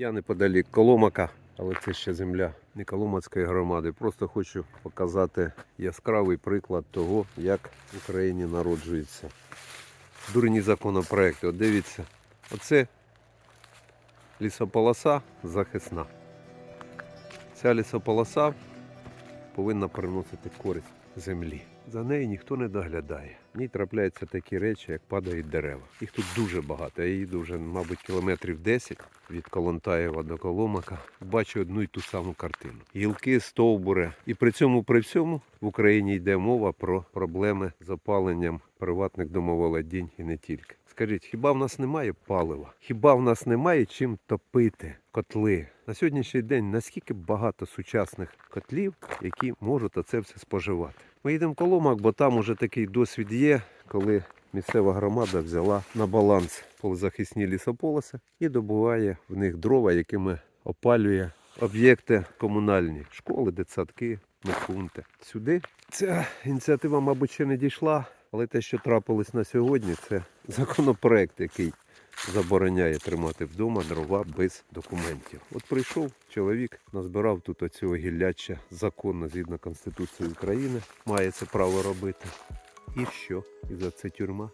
Я неподалік Коломака, але це ще земля не Коломацької громади. Просто хочу показати яскравий приклад того, як в Україні народжуються дурні законопроекти. От дивіться, оце лісополоса захисна. Ця лісополоса повинна приносити користь землі. За нею ніхто не доглядає. В ній трапляються такі речі, як падають дерева. Їх тут дуже багато. Я їду вже, мабуть, кілометрів 10 від Колонтаєва до Коломака. Бачу одну й ту саму картину. Гілки, стовбури. І при цьому, при всьому, в Україні йде мова про проблеми з опаленням приватних домоволодінь і не тільки. Скажіть, хіба в нас немає палива? Хіба в нас немає чим топити котли? На сьогоднішній день наскільки багато сучасних котлів, які можуть оце все споживати. Ми їдемо в Коломак, бо там уже такий досвід є, коли місцева громада взяла на баланс полезахисні лісополоси і добуває в них дрова, якими опалює об'єкти комунальні, школи, дитсадки, медпункти. Сюди ця ініціатива, мабуть, ще не дійшла, але те, що трапилось на сьогодні, це законопроект, який забороняє тримати вдома дрова без документів. От прийшов чоловік, назбирав тут оцього гілляча законно згідно Конституції України, має це право робити. І що? І за це тюрма.